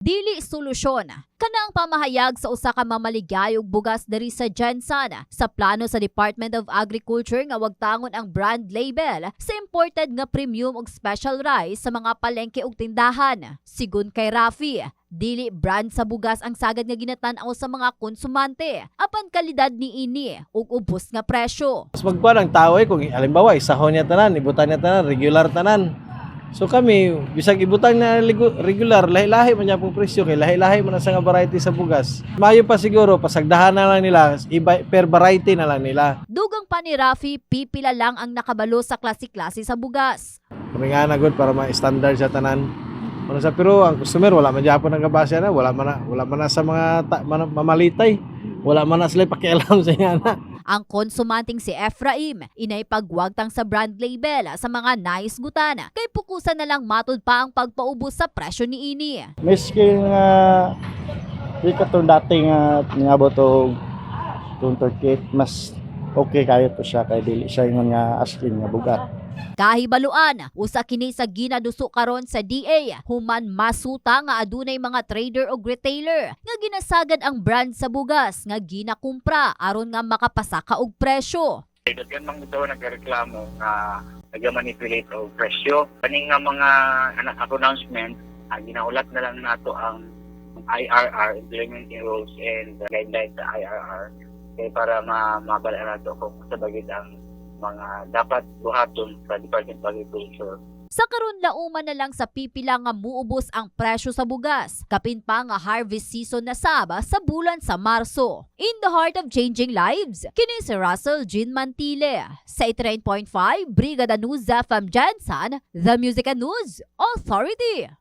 Dili solusyon. Kanang pamahayag sa usa ka mamaligayog bugas diri sa Jensan sa plano sa Department of Agriculture nga wagtangon ang brand label sa imported nga premium ug special rice sa mga palengke ug tindahan. Sigun kay Rafi, dili brand sa bugas ang sagad nga ginatan-aw sa mga konsumante apan kalidad ni ini ug ubos nga presyo. Mas magkuha ng tao eh, kung halimbawa, isahon niya tanan, ibutan niya tanan, regular tanan. So kami, bisag ibutang na regular, lahi-lahi man pong presyo, kay lahi-lahi man sa nga variety sa bugas. Mayo pa siguro, pasagdahan na lang nila, iba, per variety na lang nila. Dugang pa ni Rafi, pipila lang ang nakabalo sa klase-klase sa bugas. Kami nga na good para ma-standard sa tanan. Ano sa pero ang customer wala man gyapon ang kabasya na, wala man na, wala man na sa mga ta, man, mamalitay. Wala man na sila pakialam sa nga na. Ang konsumanting si Ephraim, inay pagwagtang sa brand label sa mga nice gutana, kay pukusan na lang matud pa ang pagpaubos sa presyo ni ini. Miski nga di ka to dati nga og 238 mas okay kayo to siya kay dili siya ingon nga asking nga bugat. Kahibaluan, usa kini sa ginaduso karon sa DA, human masuta nga adunay mga trader o retailer nga ginasagad ang brand sa bugas nga ginakumpra aron nga makapasaka og presyo. Daghan mang ito nagreklamo nga nagamanipulate o presyo. Kani nga mga anak announcement, uh, ginaulat na lang nato ang IRR, Implementing Rules and Guidelines sa IRR kay para ma mabala nato kung sa bagay ang mga dapat buhaton sa Department of Agriculture. Sa karon lauman na lang sa pipila nga muubos ang presyo sa bugas. Kapin pa nga harvest season na saba sa bulan sa Marso. In the heart of changing lives, kini si Russell Jean Mantile. Sa 89.5 Brigada News FM Jansan, The Music and News Authority.